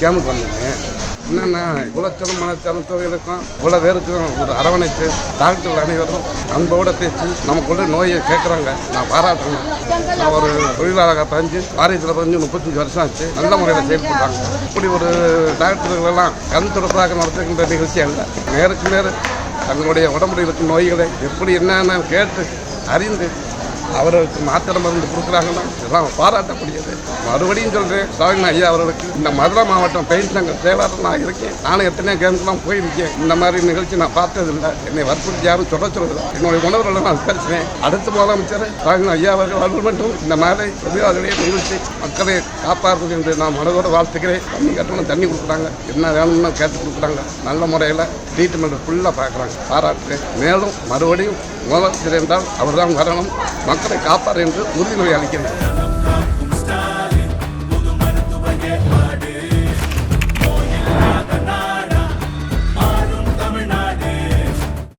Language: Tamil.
கேமுக்கு பண்ணுங்க. என்னென்னா இவ்வளோ சிரமமான சிரமத்தோடு இருக்கும்? இவ்வளோ பேருக்கும் ஒரு அரவணைத்து டாக்டர் அனைவரும் அன்போடு பேசி நமக்குள்ள நோயை கேட்குறாங்க. நான் பாராட்டுறேன். நான் ஒரு தொழிலாளராக பதிஞ்சு வாரியத்தில் பதிஞ்சு முப்பத்தஞ்சு வருஷம் ஆச்சு. நல்ல முறையில் செயல்படுறாங்க இப்படி ஒரு டாக்டர்களெல்லாம் கண் தொடர்பாக நடத்துகின்ற நிகழ்ச்சி அல்ல. நேருக்கு நேர் தங்களுடைய உடம்புல இருக்கும் நோய்களை எப்படி என்னென்னு கேட்டு அறிந்து அவர்களுக்கு மாத்திரை மருந்து கொடுக்குறாங்கன்னா இதெல்லாம் பாராட்டக்கூடியது. மறுபடியும் சொல்கிறேன் ஸ்டாலின் ஐயா அவர்களுக்கு இந்த மதுரை மாவட்டம் பெயிண்ட் சங்க செயலாளர் நான் இருக்கேன். நானும் எத்தனையோ கேம்ஸ்லாம் போயிருக்கேன். இந்த மாதிரி நிகழ்ச்சி நான் பார்த்ததில்லை. என்னை வற்புறுத்தி யாரும் சொல்ல சொல்லல என்னுடைய உணர்வுகளை நான் விசாரிச்சேன் அடுத்த முதலமைச்சர் ஸ்டாலின் ஐயா அவர்கள் அருள் மட்டும் இந்த மாதிரி தொழிலாளர்களே நிகழ்ச்சி மக்களை காப்பாற்றுவது என்று நான் மனதோடு வாழ்த்துக்கிறேன் தண்ணி கட்டணம் தண்ணி கொடுக்குறாங்க. என்ன வேணும்னு கேட்டு கொடுக்குறாங்க. நல்ல முறையில் ட்ரீட்மெண்ட் ஃபுல்லாக பார்க்குறாங்க. பாராட்டுறேன். மேலும் மறுபடியும் முதலமைச்சர் என்றால் அவர்தான் வரணும். மக்களை காப்பார் என்று உறுதிமொழி அளிக்கிறேன்